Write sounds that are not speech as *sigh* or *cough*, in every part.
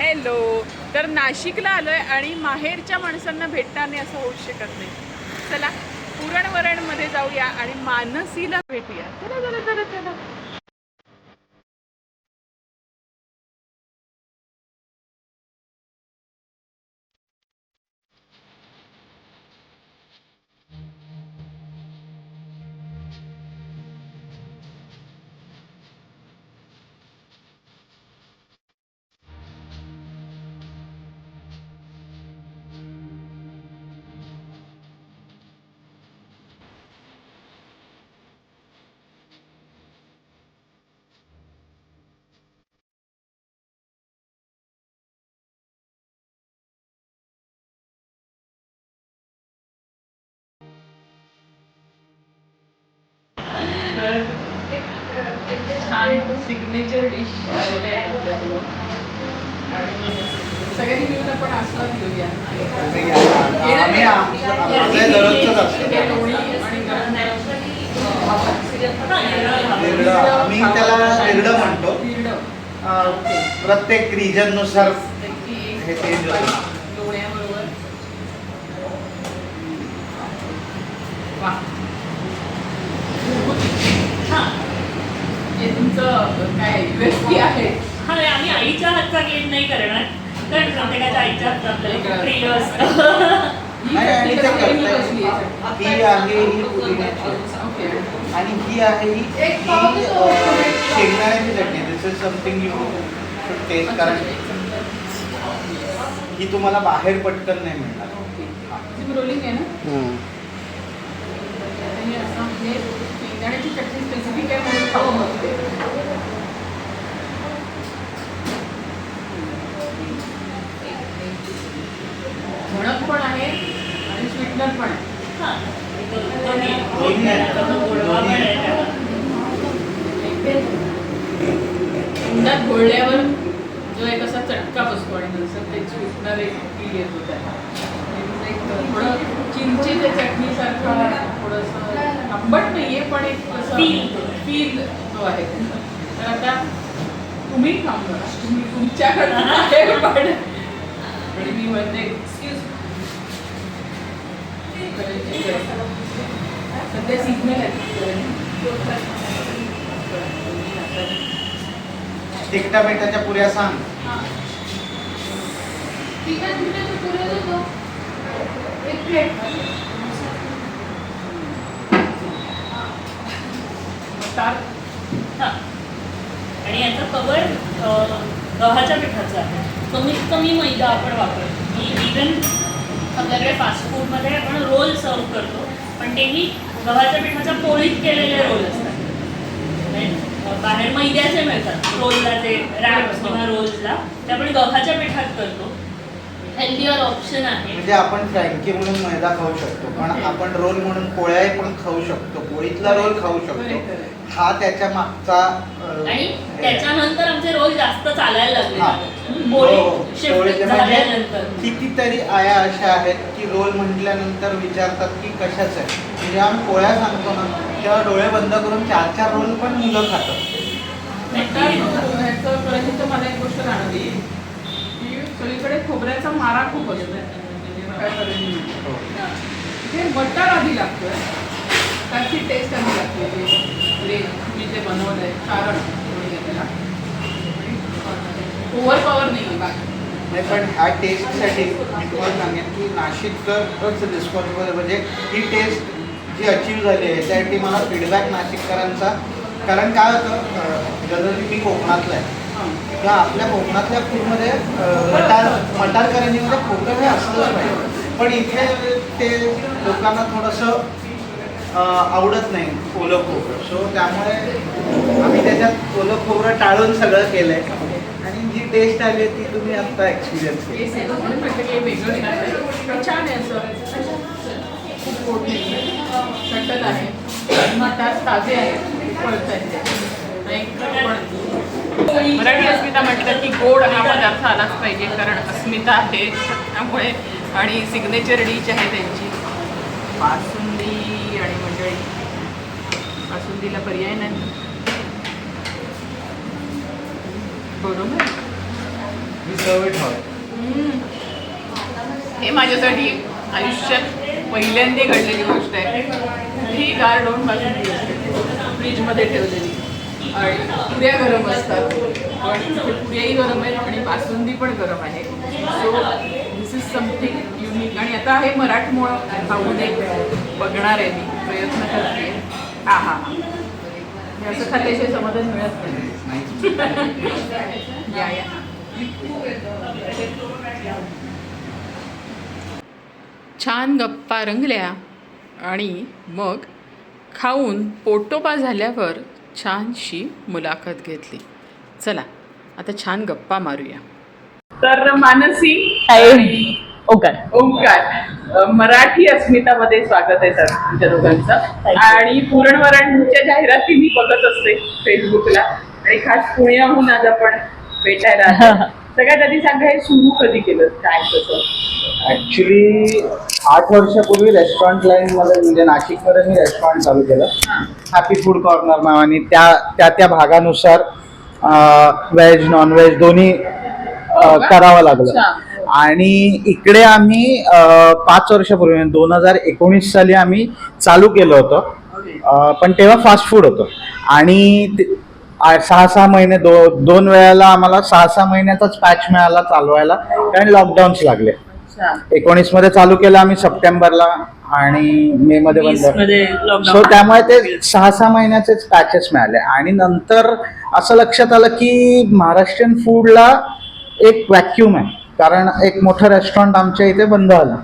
Hello. तर नाशिकला आलोय आणि माहेरच्या माणसांना भेटणार नाही असं होऊ शकत नाही. चला पुरणवरणमध्ये जाऊया आणि मानसीला भेटूया. चला चला चला चला. सिग्नेचर डिश आलेले आहे आपल्याजवळ आणि सगळ्यांनी मिळून आपण आस्वाद घेऊया. आम्ही त्याला निरडं म्हणतो. प्रत्येक रिजननुसार त्याची एक हे होतं. वा. हे तुमचं काय युएसपी आहे? हा आम्ही आईच्या हातचा केक नाही करणार. कारण प्रत्येकाच्या आईच्या हातचा आपल्याला प्रिय असतं. *laughs* ही नाही, आणि आहे? ही आहे ही पुदिन्याची आणि ही आहे ही ही, शेंगदाण्याची चटणी this is something you should taste कारण ही तुम्हाला बाहेर पटकन नाही मिळणार. रोलिंग आहे ना? म्हणजे शेंगदाण्याची चटणी स्पेसिफिक आहे म्हणून खाऊ म्हणते म्हणत पण आहे आणि स्वीटनर पण आहे हा. घोळल्यावर जो एक असा चटका बसतो आणि नंतर ते स्वीटनर एक फील येतो त्याला म्हणजे एक थोडं चिंचेच्या चटणीसारखं थोडंसं आंबट नाहीये पण एक असं Feel. फील जो आहे त्याचा. तर आता तुम्ही खाऊन बघा तुम्ही तुमच्याकडनं आहे *laughs* पण आणि मी म्हणते एक्सक्यूज सध्या सिग्नल तिखटा मिठाच्या पुऱ्या सांग. एक प्लेट तार हा. आणि याचं कवर गव्हाच्या पिठाचं आहे. कमीत कमी मैदा आपण वापरतो. इवन आपल्याकडे फास्ट फूडमध्ये आपण रोल सर्व करतो. पण तेही गव्हाच्या पिठाच्या पोळीत केलेले रोल असतात. म्हणजे, बाहेर मैद्याचे मिळतात. रोलला ते रॅप्स किंवा रोल्सला ते आपण गव्हाच्या पिठात करतो. हेल्दियर ऑप्शन आहे. म्हणजे आपण फ्रँकी म्हणून मैदा खाऊ शकतो. पण आपण रोल म्हणून पोळ्याही पण खाऊ शकतो. पोळीतला रोल खाऊ शकतो. हा त्याच्या मागचा आणि हे. त्याच्यानंतर आमचे रोल जास्त चालायला लागले. हा. हो, हो. म्हणजे झाल्यानंतर. कितीतरी आया अशा आहेत की रोल म्हटल्यानंतर विचारतात की कशाच आहे? म्हणजे आम्ही पोळ्या सांगतो ना तेव्हा डोळे बंद करून चार चार रोल पण मुलं खातात. ह्याचं मला एक गोष्ट जाणवली. की सगळीकडे खोबऱ्याचा मारा खूप असतो. काय करायची हो. हे मटार आधी लागतोय. त्याची टेस्ट आधी लागते. मी ते बनवलं आहे कारण ओव्हर पॉवर नाही बाकी. नाही पण ह्या टेस्टसाठी मी तुम्हाला सांगेन की नाशिकचंच रिस्पॉन्सिबल म्हणजे ही टेस्ट जी अचीव झाली आहे त्यासाठी मला फीडबॅक नाशिककरांचा. कारण काय होतं जनरली मी कोकणातला आहे. किंवा आपल्या कोकणातल्या फूडमध्ये मटार मटार करंजीमध्ये खोबरं हे असलंच पाहिजे. पण इथे ते लोकांना थोडंसं आवडत नाही ओलं खोबरं. सो त्यामुळे आम्ही त्याच्यात ओलं खोबरं टाळून सगळं केलं आहे आणि जी टेस्ट आली आहे ती तुम्ही आत्ता एक्सपिरियन्स केली. हे छान आहे ताजे आहेत. पळत आहेत मराठी अस्मिता म्हटलं की गोड हा पदार्थ आलाच पाहिजे कारण अस्मिता आहे त्यामुळे आणि सिग्नेचर डिश आहे त्यांची बासुंदी आणि मंडळी बासुंदीला पर्याय नाही. बरोबर? हे माझ्यासाठी आयुष्यात पहिल्यांदा घडलेली गोष्ट आहे. ही गार बाजूंनी असते फ्रीजमध्ये ठेवलेली. आणि पुऱ्या गरम असतात. पण पुऱ्याही गरम आहेत आणि बासुंदी पण गरम आहे. So this is something unique आणि आता हे मराठमोळं खाऊन एक बघणार आहे मी. प्रयत्न करते. हा हे. असं खाल्ल्याशिवाय समाधान मिळत नाही. या या. छान गप्पा रंगल्या आणि मग खाऊन पोटोपा झाल्यावर छानशी मुलाखत घेतली. चला आता छान गप्पा मारूया. तर मानसी ओंकार. अ, मराठी अस्मितामध्ये स्वागत आहे सर तुमच्या दोघांचं. आणि पुरणवरणच्या जाहिराती मी बघत असते फेसबुकला. आणि खास पुण्याहून आज आपण भेटायला. *laughs* सगळ्यात आधी सांगा हे सुरू कधी केलं? काय कसं ऍक्च्युली आठ वर्षापूर्वी रेस्टॉरंट लाईन मध्ये म्हणजे नाशिकमध्ये मी रेस्टॉरंट चालू केलं. हॅपी फूड कॉर्नर नावाने त्या त्या त्या भागानुसार व्हेज नॉन व्हेज दोन्ही अ, करावं लागलं. आणि इकडे आम्ही पाच वर्षापूर्वी दोन हजार एकोणीस साली आम्ही चालू केलं होतं. पण तेव्हा फास्ट फूड होतं. आणि सहा सहा महिने दो दोन वेळेला आम्हाला सहा सहा महिन्याचाच पॅच मिळाला चालवायला कारण लॉकडाऊन्स लागले. एकोणीसमध्ये चालू केलं आम्ही सप्टेंबरला आणि मे मध्ये बंद सो त्यामुळे ते सहा सहा महिन्याचेच पॅचेस मिळाले. आणि नंतर असं लक्षात आलं की महाराष्ट्रीयन फूडला एक व्हॅक्युम आहे. कारण एक मोठं रेस्टॉरंट आमच्या इथे बंद झालं.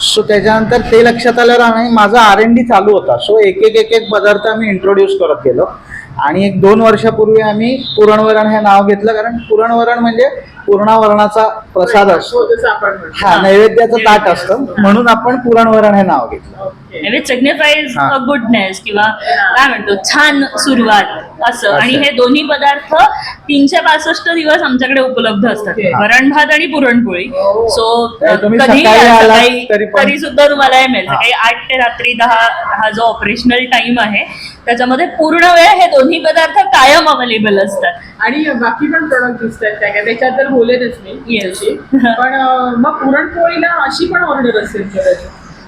सो त्याच्यानंतर ते लक्षात आल्यावर आम्ही माझा आर एन डी चालू होता. सो एक एक एक एक पदार्थ आम्ही इंट्रोड्यूस करत गेलो. आणि एक दोन वर्षापूर्वी आम्ही पुरणवरण हे नाव घेतलं. कारण पुरणवरण म्हणजे पूर्णावरणाचा प्रसाद असतो. हो. हा नैवेद्याचं ताट असतं. म्हणून आपण पुरणवरण हे नाव घेतलं. सिग्निफाईज हा. गुडनेस किंवा काय म्हणतो छान सुरुवात असं. आणि. हे दोन्ही पदार्थ तीनशे पासष्ट दिवस आमच्याकडे उपलब्ध असतात. वरण भात आणि पुरणपोळी. हो. सो तुम्ही कधी तरी सुद्धा तुम्हाला हे मिळेल हा. सकाळी आठ ते रात्री दहा हा जो ऑपरेशनल टाइम आहे त्याच्यामध्ये पूर्ण वेळ हे दोन्ही पदार्थ कायम अवेलेबल असतात. आणि बाकी पण प्रोडक्ट दिसत आहेत काय काय त्याच्यात तर बोलेनच मी Yes. पण अं, मग पुरणपोळीला अशी पण ऑर्डर असेल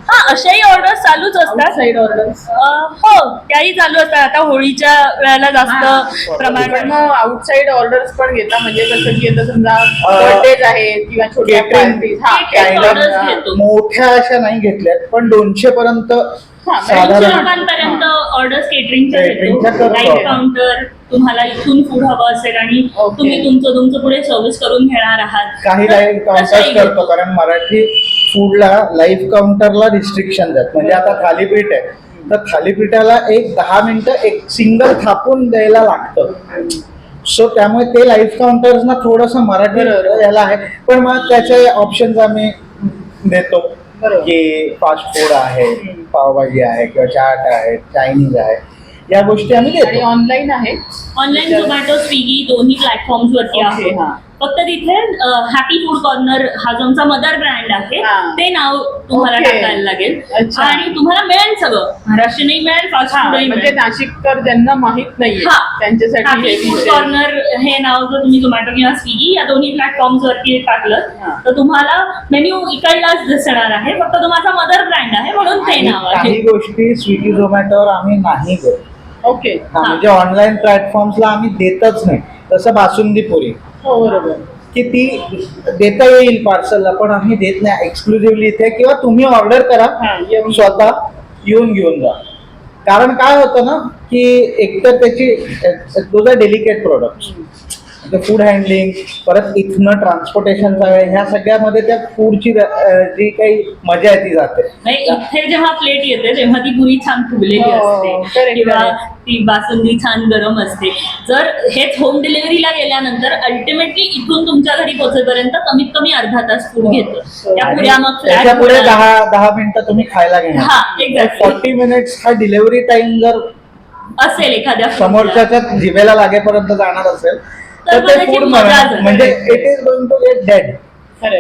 हा अशाही ऑर्डर चालूच असतात साईड ऑर्डर अ, हो त्याही चालू असतात आता होळीच्या वेळेला. जास्त प्रमाण पण मग आउटसाइड ऑर्डर्स पण घेता म्हणजे कसं की आता समजा बर्थडेज आहेत किंवा छोट्या catering- पार्टीज हा catering catering, orders. घेतो. मोठ्या अशा नाही घेतल्यात पण दोनशे पर्यंत साधारण लोकांपर्यंत ऑर्डर्स केटरिंगच्या Cateringच्या देतो करतो लाईव्ह आपण. काउंटर तुम्हाला इथून फूड हवं असेल आणि Okay. तुम्ही तुमचं तुमचं पुढे सर्व्हिस करून घेणार आहात काही तर लाईव्ह काउंटर तसंही करतो कारण मराठी फूडला लाईव्ह काउंटरला रिस्ट्रिक्शन आहेत म्हणजे आता थालीपीठ आहे. तर थालीपीठाला एक दहा मिनिटं एक सिंगल थापून द्यायला लागतं. सो त्यामुळे ते लाईव्ह काउंटर्सना थोडंसं मराठी. याला आहे. पण मग त्याचे ऑप्शन्स आम्ही देतो. की फास्ट फूड आहे पावभाजी आहे किंवा चाट आहे चायनीज आहे. या गोष्टी आम्ही देतो. ऑनलाईन आहे ऑनलाईन झोमॅटो स्विगी दोन्ही प्लॅटफॉर्म्स वरती Okay, आहे. हा. फक्त तिथे हॅपी फूड कॉर्नर हा जो आमचा मदर ब्रँड आहे. ते नाव तुम्हाला. टाकायला लागेल अच्छा. आणि तुम्हाला मिळेल सगळं महाराष्ट्रीयनही मिळेल फास्ट हा, फूडही म्हणजे मिळेल नाशिककर ज्यांना माहीत नाहीये हा. त्यांच्यासाठी हॅपी हे फूड. कॉर्नर हे नाव जर तुम्ही झोमॅटो किंवा स्विगी या दोन्ही प्लॅटफॉर्म्स वरती टाकलं. तर तुम्हाला मेन्यू इकडलाच दिसणार आहे फक्त तो माझा मदर ब्रँड आहे म्हणून ते नाव आहे गोष्टी स्विगी झोमॅटोवर आम्ही नाही ओके हा, म्हणजे ऑनलाईन प्लॅटफॉर्म्सला आम्ही देतच नाही तसं बासुंदी पुरी हो बरोबर. की ती देता येईल पार्सलला पण आम्ही देत नाही एक्सक्लुझिव्हली इथे किंवा तुम्ही ऑर्डर करा हा, स्वतः येऊन घेऊन जा. कारण काय होतं ना की एकतर त्याची डेलिकेट प्रोडक्ट्स फूड हँडलिंग परत इथनं ट्रान्सपोर्टेशनचा वेळ ह्या सगळ्यामध्ये त्या फूडची जी काही मजा आहे ती जाते म्हणजे इथे जेव्हा प्लेट येते तेव्हा ती पुरी छान फुगलेली हो, असते correct, किंवा. ती बासुंदी छान गरम असते जर हेच होम डिलिव्हरीला गेल्यानंतर अल्टिमेटली इथून तुमच्या घरी पोहोचेपर्यंत कमीत कमी अर्धा तास फूड घेतो त्या पुऱ्या मग पुढे. दहा दहा मिनिटं तुम्ही खायला हा, घेणार exactly. फॉर्टी मिनिट्स हा डिलिव्हरी टाइम जर असेल एखाद्या. समोरच्याच्या जिभेला लागेपर्यंत जाणार असेल तर तर मग ते त्याची फूड मजा जाते. म्हणजे it is going to get dead.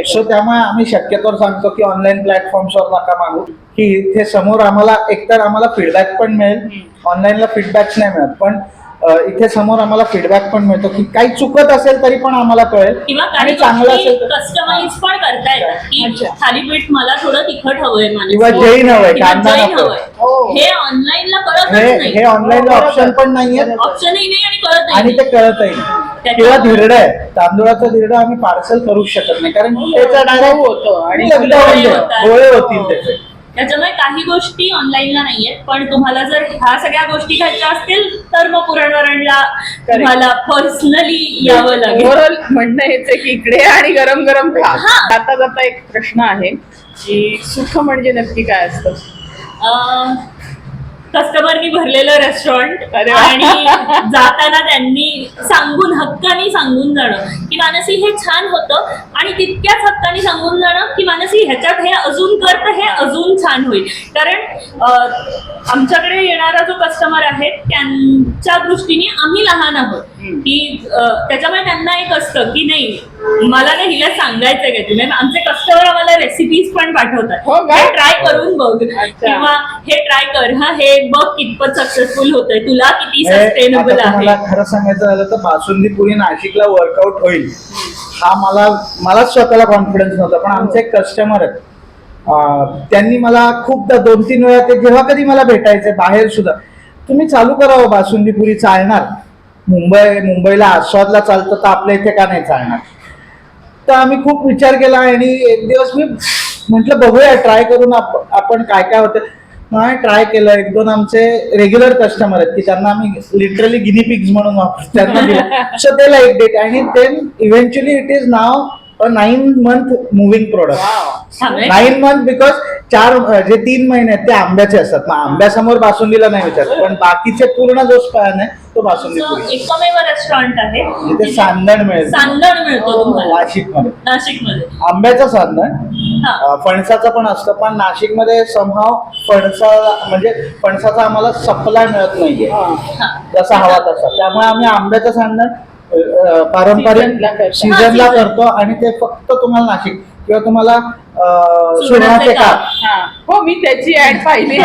So त्यामुळे आम्ही शक्यतोवर सांगतो की ऑनलाईन प्लॅटफॉर्म्सवर नका मागू की इथे समोर आम्हाला एकतर आम्हाला फीडबॅक पण मिळेल ऑनलाईनला फीडबॅक्स नाही मिळत पण अ, इथे समोर आम्हाला फीडबॅक पण मिळतो की काही चुकत असेल तरी पण आम्हाला कळेल किंवा आणि चांगलं गोष्टी असेल तर कस्टमाइज पण करता येतात की अच्छा. थालीपीठ मला थोडं तिखट हवंय मला किंवा जैन हवंय, कांदा नको. हवंय. हो. हे ऑनलाईनला कळतच हे नाही. हे ऑनलाईन ऑप्शन पण नाहीये. ऑप्शनही नाही आणि कळत आणि नाही. ते कळतही नाही. किंवा धिरडं आहे. तांदूळाचं धिरडं आम्ही पार्सल करू शकत नाही. कारण त्याचा डायरेक्ट मऊ होतं. आणि गोळे होतात. गोळे होतील त्याचे. त्याच्यामुळे काही गोष्टी ऑनलाईनला नाहीयेत. पण तुम्हाला जर ह्या सगळ्या गोष्टी घ्यायच्या असतील तर मग पुरणवरणला तुम्हाला पर्सनली यावं लागेल. ओव्हरऑल म्हणणं हेच आहे की इकडे आणि गरम गरम खा. हा. जाता जाता एक प्रश्न आहे की सुख म्हणजे नक्की काय असतं? कस्टमरनी भरलेलं रेस्टॉरंट अरे वा. आणि जाताना त्यांनी सांगून हक्कानी सांगून जाणं की मानसी हे छान होतं आणि तितक्याच हक्कानी सांगून जाणं की मानसी ह्याच्यात हे अजून कर तर हे अजून छान होईल कारण अं, आमच्याकडे येणारा जो कस्टमर आहे त्यांच्या दृष्टीने आम्ही लहान आहोत. की त्याच्यामुळे त्यांना एक असतं की नाही मला नाही हिला सांगायचं तुम्ही आमचे कस्टमर आम्हाला रेसिपीज पण पाठवतात. हो? हे ट्राय करून बघ. किंवा हे ट्राय कर. हा हे बघ कितपत सक्सेसफुल होतंय. तुला किती हे सस्टेनेबल आहे. खरं सांगायचं झालं तर बासुंदी पुरी नाशिकला वर्कआउट होईल. हा मला मला स्वतःला कॉन्फिडन्स नव्हता पण आमचे एक कस्टमर आहेत. त्यांनी मला खूपदा दोन तीन वेळा ते जेव्हा कधी मला भेटायचे बाहेर सुद्धा. तुम्ही चालू करावं बासुंदी पुरी चालणार. मुंबई मुंबईला आस्वादला चालतं तर आपल्या इथे का नाही चालणार? तर आम्ही खूप विचार केला आणि एक दिवस मी म्हटलं बघूया ट्राय करून आप- आपण काय काय होतं. नाही ट्राय केलं. एक दोन आमचे रेग्युलर कस्टमर आहेत की त्यांना आम्ही लिटरली गिनी पिग्स म्हणून वापरतो त्यांना दिलं. सो ते लाईक डेट आणि then eventually it is now a nine month moving product nine month because चार जे तीन महिने आहेत ते आंब्याचे असतात. मग आंब्यासमोर बासुंदीला नाही विचारत. पण बाकीचे पूर्ण जो स्पॅन आहे तो बासुंदी पुरी. एकमेव रेस्टॉरंट आहे. इथे सांदण मिळेल. सांगण मिळतो तुम्हाला. नाशिकमध्ये नाशिकमध्ये आंब्याचं सांदण हा. फणसाचं पण असतं पण नाशिकमध्ये समहाव फणसा म्हणजे फणसाचा आम्हाला सप्लाय मिळत नाहीये. जसा हवा तसा. त्यामुळे आम्ही आंब्याचं अ, पारंपरिक. सीझनला हा. करतो आणि ते फक्त तुम्हाला नाशिक किंवा तुम्हाला सुरणाचे काप. हा. हो मी त्याची ऍड पाहिली.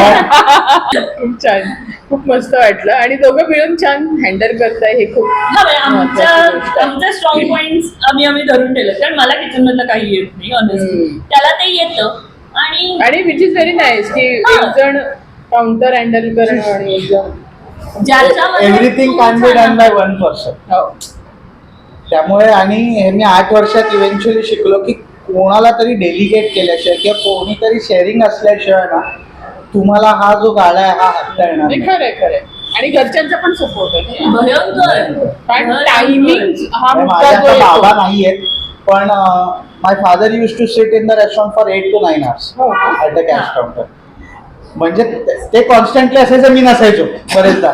खूप छान. खूप मस्त वाटलं. आणि दोघं मिळून छान हँडल करताय. हे खूप आमच्या स्ट्रॉंग पॉइंट आम्ही आम्ही धरून ठेवलं कारण मला किचन मधलं काही येत नाही ऑनेस्टली. त्याला ते येतं. आणि आणि विच इज व्हेरी नाईस की हा. एक जण काउंटर हँडल करणं आणि एक जण everything can be done by one person हो. त्यामुळे आणि हे मी आठ वर्षात इव्हेंच्युअली शिकलो की कोणाला तरी डेलिगेट केल्याशिवाय किंवा कोणीतरी शेअरिंग असल्याशिवाय ना तुम्हाला हा जो गाडा आहे हा हाकता येणार नाही नाही. खरंय खरंय आणि घरच्यांचा पण सपोर्ट आहे भयंकर कारण भयंकर. टायमिंग हा म्हणजे मुद्दा माझे जो आता बाबा येतो. नाहीयेत पण my father use to sit in the restaurant for eight to nine hours हो? ऍट द कॅश काउंटर म्हणजे ते- ते कॉन्स्टंटली असायचं मी नसायचो बरेचदा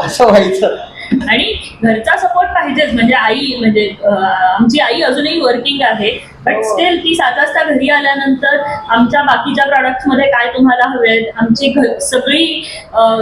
असं व्हायचं आणि घरचा सपोर्ट पाहिजेच म्हणजे आई म्हणजे आमची आई अजूनही वर्किंग आहे बट हो. स्टील ती सात वाजता घरी आल्यानंतर आमच्या बाकीच्या products मध्ये काय तुम्हाला हवेत आमची घ- सगळी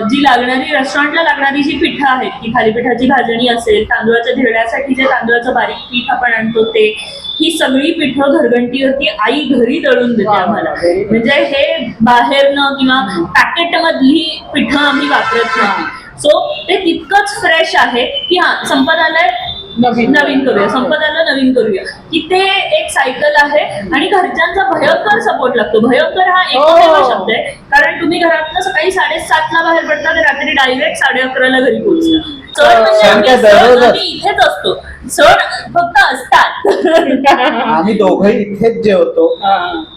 जी लागणारी रेस्टॉरंटला लागणारी जी पिठं आहेत की थालीपीठाची भाजणी असेल तांदूळाच्या धिरड्यासाठी जे तांदूळाचं बारीक पीठ आपण आणतो ते ही सगळी पिठं घरघंटीवरती आई घरी दळून देते आम्हाला. म्हणजे हे बाहेरनं किंवा पॅकेट मधली पिठं आम्ही वापरत नाही सो ते तितकंच फ्रेश आहे की हा संपत आलंय नवीन नवीन करूया. संपत आलं नवीन करूया. की ते एक सायकल आहे आणि घरच्यांचा भयंकर सपोर्ट लागतो. भयंकर हा हो. शब्द आहे. कारण तुम्ही घरातनं सकाळी साडेसातला बाहेर पडता तर रात्री डायरेक्ट साडे अकराला घरी पोहोचता. सण म्हणजे सण. आम्ही इथेच असतो. सण फक्त असतात. *laughs* आम्ही दोघंही इथेच जेवतो. हा.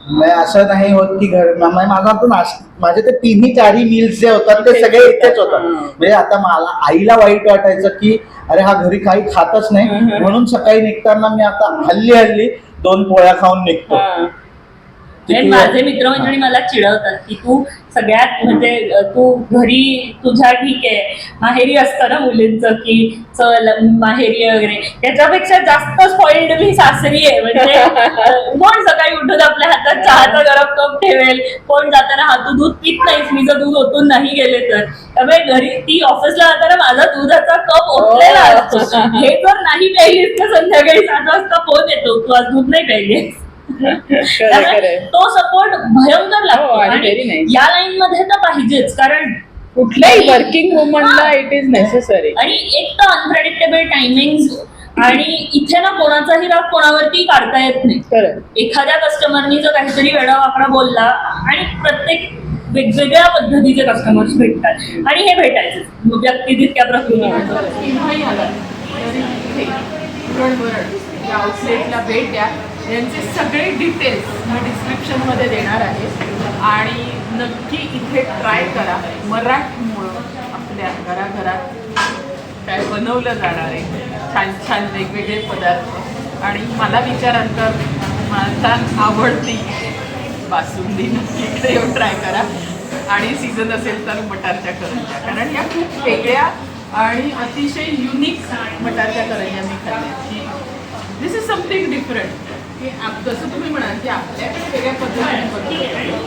म्हणजे असं नाही होत की घर मा- मा- माझा तो नाश माझे ते तिन्ही चारही मील्स जे होतात ते सगळे इथेच होतात. हा. म्हणजे आता मला आईला वाईट वाटायचं की अरे हा घरी काही खातच नाही. म्हणून सकाळी निघताना मी आता हल्ली हल्ली दोन पोळ्या खाऊन निघतो. हा. किती- माझे मित्रमैत्रिणी मला चिडवतात की तू सगळ्यात म्हणजे तू घरी तुझ्या ठीक आहे. माहेरी असतं ना मुलींचं की चल माहेरी वगैरे. त्याच्यापेक्षा जास्त स्पॉइल्ड मी सासरी आहे. म्हणजे कोण सकाळी उठून आपल्या हातात चहाचा गरम कप ठेवेल? कोण जाताना हा तू दूध पित नाहीस? मी जर दूध ओतून नाही गेले तर. त्यामुळे घरी ती ऑफिसला जाताना माझा दुधाचा कप ओतलेला असतो. हे जर नाही प्यायलीस तर संध्याकाळी सात वाजता फोन येतो. तू आज दूध नाही प्यायलीस. तो सपोर्ट भयंकर लागतो. हो, आणि nice. या लाईन मध्ये तर पाहिजेच कारण कुठल्याही वर्किंग वुमनला इट इज नेसेसरी आणि एक तर अनप्रेडिक्टेबल टायमिंग आणि इथे ना कोणाचाही राग कोणावरती काढता येत नाही. एखाद्या कस्टमरनी जर काहीतरी वेळा वाकडा बोलला आणि प्रत्येक वेगवेगळ्या पद्धतीचे कस्टमर्स भेटतात. आणि हे भेटायचे. व्यक्ती तितक्या प्रकृती आउटलेटला भेट द्या. यांचे सगळे डिटेल्स मी डिस्क्रिप्शनमध्ये देणार आहे. आणि नक्की इथे ट्राय करा. मराठमुळं आपल्या घराघरात काय बनवलं जाणार आहे. छान छान वेगवेगळे पदार्थ. आणि मला विचाराल तर माझा आवडती बासुंदी नक्की इकडे येऊन ट्राय करा. आणि सीझन असेल तर मटारच्या करंज्या. कारण या खूप वेगळ्या आणि अतिशय युनिक मटारच्या करंज्या मी खाल्ल्या दिस इज समथिंग डिफरंट की आप- जसं तुम्ही म्हणाल की आपल्याकडे वेगळ्या पद्धतीने.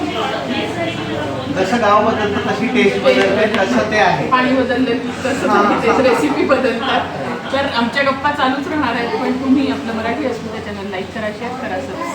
जसं गाव बदलतं तशी टेस्ट बदलते तसं ते आहे पाणी बदललं तसं. रेसिपी बदलतात तर आमच्या गप्पा चालूच राहणार आहेत पण तुम्ही आपलं मराठी अस्मिता चॅनल लाईक करा शेअर करा सबस्क्राईब करा